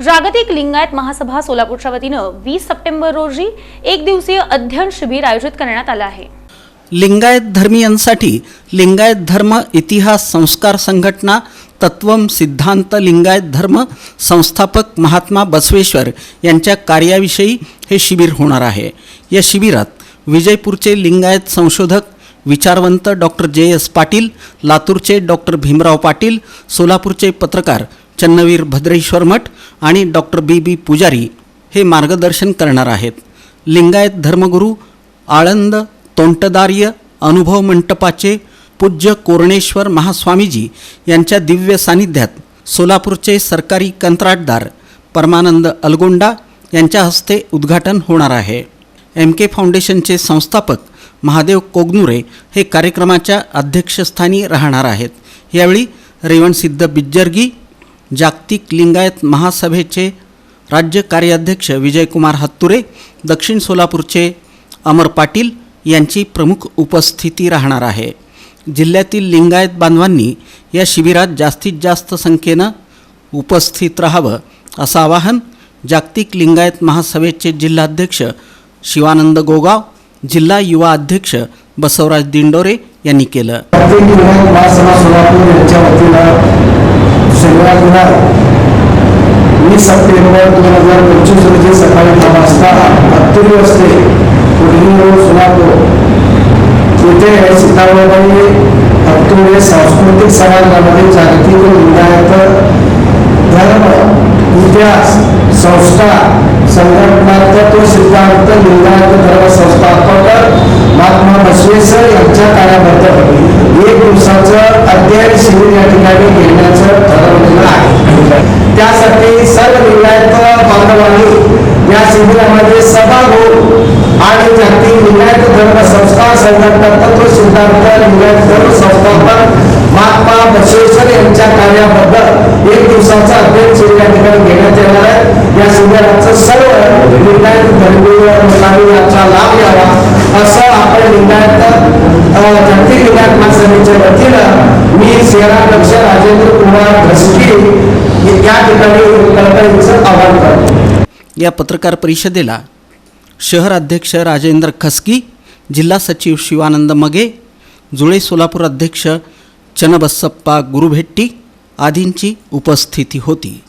जागतिक लिंगायत महासभा सोलापूरच्या वतीनं वीस सप्टेंबर रोजी एक दिवसीय अध्ययन शिबिर आयोजित करण्यात आलं आहे. लिंगायत धर्मीयांसाठी लिंगायत धर्म इतिहास संस्कार संघटना तत्वम सिद्धांत लिंगायत धर्म संस्थापक महात्मा बसवेश्वर यांच्या कार्याविषयी हे शिबिर होणार आहे. या शिबिरात विजयपूरचे लिंगायत संशोधक विचारवंत डॉक्टर जे एस पाटील लातूरचे डॉक्टर भीमराव पाटील सोलापूरचे पत्रकार चन्नवीर भद्रेश्वर मठ आणि डॉक्टर बी बी पुजारी हे मार्गदर्शन करणार आहेत. लिंगायत धर्मगुरू आळंद तोंटदार्य अनुभव मंटपाचे पूज्य कोरणेश्वर महास्वामीजी यांच्या दिव्य सानिध्यात सोलापूरचे सरकारी कंत्राटदार परमानंद अलगोंडा यांच्या हस्ते उद्घाटन होणार आहे. एम के फाउंडेशनचे संस्थापक महादेव कोगनुरे हे कार्यक्रमाच्या अध्यक्षस्थानी राहणार आहेत. यावेळी रेवणसिद्ध बिज्जर्गी जागतिक लिंगायत महासभेचे राज्य कार्याध्यक्ष विजयकुमार हत्तुरे दक्षिण सोलापूरचे अमर पाटील यांची प्रमुख उपस्थिती राहणार आहे. जिल्ह्यातील लिंगायत बांधवांनी या शिबिरात जास्तीत जास्त संख्येनं उपस्थित राहावं असं आवाहन जागतिक लिंगायत महासभेचे जिल्हाध्यक्ष शिवानंद गोगाव जिल्हा युवा अध्यक्ष बसवराज दिंडोरे यांनी केलं. प्रत्येक जुलै वीस सप्टेंबर दोन हजार पंचवीस रोजी सकाळी दहा वाजता अत्तुरी असते. कुडली रोड सोलापूर येथे सीतारामबाई अत्तुरे सांस्कृतिक समाजामध्ये जागतिक लिंगायत धर्म इतिहास संस्था संघटना सिद्धांत लिंगायत धर्म संस्थापक महात्मा बसवेसर यांच्या काळाबद्दल एक दिवसाचं अध्ययन शिबिर या ठिकाणी घेण्यात सर्व बांधवांनी या शिबिरामध्ये सहभाग होऊन आणि जागतिक लिंगायत धर्म संस्था संघटना तत्व सिद्धांत लिंगायत धर्म संस्थापक महात्मा बसवेश्वर यांच्या कार्याबद्दल एक दिवसाचा अध्ययन शिबिर या ठिकाणी घेण्यात येणार आहे. या शिबिराचं सर्व लिंगायत धर्मीय लोकांनी याचा लाभ घ्यावा असं आपण लिंगायत जागतिक लिंगायत महासभेच्या वतीनं मी सेनाध्यक्ष राजेंद्र कुमार घसकी या ठिकाणी आवाहन करतो या पत्रकार परिषदेला शहर अध्यक्ष राजेंद्र खसकी जिल्हा सचिव शिवानंद मगे जुळे सोलापूर अध्यक्ष चनबस्सप्पा गुरुभेट्टी आदींची उपस्थिती होती.